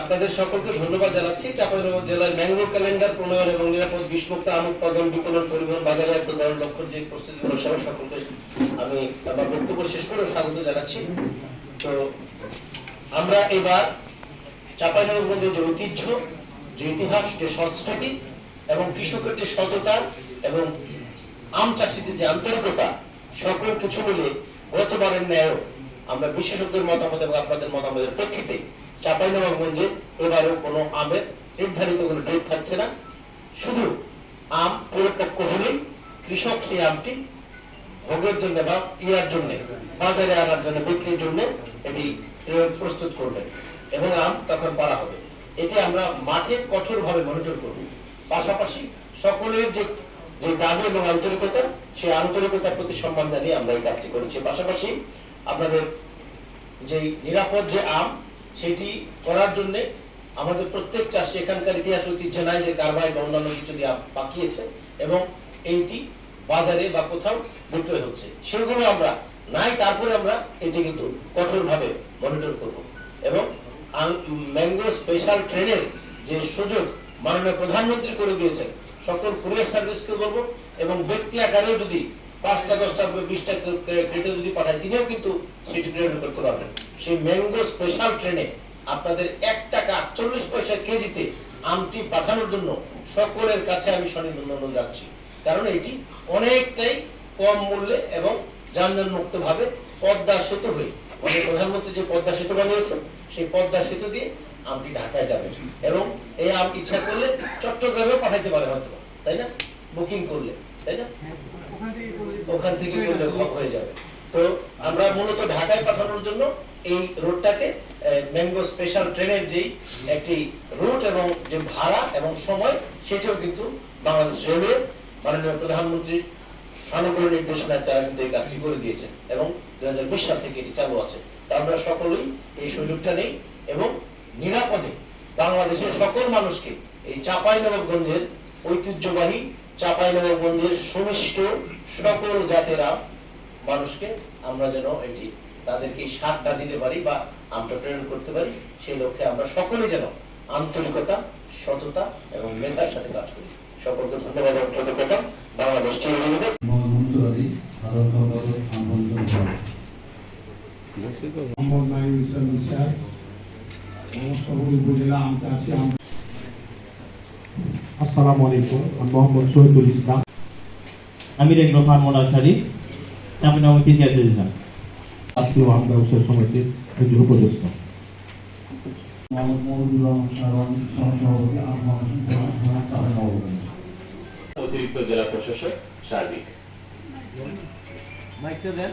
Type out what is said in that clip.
আপনাদের সকলকে ধন্যবাদ জানাচ্ছি চাঁপাইনবাবগঞ্জ জেলায় ম্যাঙ্গো ক্যালেন্ডার, প্রণয়ন এবং নিরাপদ বিষমুক্ত আম উৎপাদন বিপণন পরিবহন বাজারে এত ধরনের লক্ষ্য যে প্রস্তুতি সেবা সকলকে আমি আমার বক্তব্য শেষ করে স্বাগত জানাচ্ছি। তো আমরা এবার চাঁপাইনবাবগঞ্জের যে ঐতিহ্য, যে ইতিহাস, যে সংস্কৃতি এবং কৃষকের যে সততা এবং আম চাষিদের যে আন্তরিকতা, সকল কিছু মিলে গতবারের ন্যায় আমরা বিশেষজ্ঞের মতামত এবং আপনাদের মতামতের প্রেক্ষিতে চাঁপাইনবাবগঞ্জে এবারেও কোনো আমের নির্ধারিত কোনো ডেট থাকছে না। শুধু আম পরিপক্ক হলেই কৃষক সেই আমটি ভোগের জন্য বা ইয়ার জন্য, বাজারে আনার জন্য, বিক্রির জন্য এটি প্রস্তুত করবেন এবং আম তখন পারা হবে। এটি আমরা মাঠে কঠোরভাবে মনিটর করব। পাশাপাশি সকলের যে যে দাবি এবং আন্তরিকতা, সেই আন্তরিকতার প্রতি সম্মান জানিয়ে আমরা এই কাজটি করেছি। পাশাপাশি আপনাদের যে নিরাপদ যে আম সেটি করার জন্য আমাদের প্রত্যেক চাষি, এখানকার ইতিহাস, ঐতিহ্য নাই যে কারবাই বা অন্যান্য কিছু দিয়ে পাকিয়েছে এবং এইটি বাজারে বা কোথাও বিক্রয় হচ্ছে। সেগুলো আমরা নাই, তারপরে আমরা এটি কিন্তু কঠোরভাবে মনিটর করব। এবং ম্যাঙ্গো স্পেশাল ট্রেনের যে সুযোগ মাননীয় প্রধানমন্ত্রী করে দিয়েছেন, সকল কুরিয়ার সার্ভিসকে বলব এবং ব্যক্তি আকারেও যদি পাঁচটা দশটা বিশটা ক্রেটে যদি পাঠায়, তিনিও কিন্তু সেটি প্রেরণ করতে পারবেন। সেই ম্যাঙ্গো স্পেশাল ট্রেনে আপনাদের এক টাকা আটচল্লিশ পয়সা কেজিতে আমটি পাঠানোর জন্য সকলের কাছে আমি স্বনির্বন্ধ অনুরোধ রাখছি। কারণ এটি অনেকটাই কম মূল্যে এবং যানজট মুক্ত ভাবে পদ্মা সেতু হয়ে মানে প্রধানমন্ত্রী যে পদ্মা সেতু বানিয়েছেন, সেই পদ্মা সেতু দিয়ে আমটি ঢাকায় যাবে। এবং এই আম ইচ্ছা করলে চট্টগ্রামেও পাঠাইতে পারে হয়তো, তাই না? বুকিং করলে, তাই না? ওখান থেকে করলে হয়ে যাবে। তো আমরা মূলত ঢাকায় পাঠানোর জন্য এই রুটটাকে ম্যাঙ্গো স্পেশাল ট্রেনের যেই একটি রুট এবং যে ভাড়া এবং সময়, সেটাও কিন্তু বাংলাদেশ রেলওয়ে, মাননীয় প্রধানমন্ত্রী সানুকূল নির্দেশনায় তারা কিন্তু এই কাজটি করে দিয়েছেন এবং দুই হাজার বিশ সাল থেকে এটি চালু আছে। তা আমরা সকলেই এই সুযোগটা নেই এবং নিরাপদে বাংলাদেশের সকল মানুষকে এই চাঁপাইনবাবগঞ্জের ঐতিহ্যবাহী চাঁপাইনবাবগঞ্জের সুমিষ্ট সকল জাতেরা মানুষকে আমরা যেন এটি তাদেরকে স্বাদটা দিতে পারি বা আমরা প্রেরণ করতে পারি সেই লক্ষ্যে আমরা সকলে যেন আন্তরিকতা সততা এবং মেধার সাথে কাজ করি। সকলকে ধন্যবাদ এবং কৃতজ্ঞতা। বাংলাদেশ করেন মোহাম্মদ নাইম বিশ্বাস সমস্তপুর উপজেলা আম চাষি আম আসসালামু আলাইকুম আমি মোহাম্মদ শহীদুল ইসলাম। আমি রেগ্র ফার্ম নার্সারি চাপিনাম কৃষি অ্যাসোসিয়েশন আসলো আম ব্যবসায় সমিতির একজন উপদেষ্টা। আম অতিরিক্ত জেলা প্রশাসক সার্বিক। মাইকটা দেন।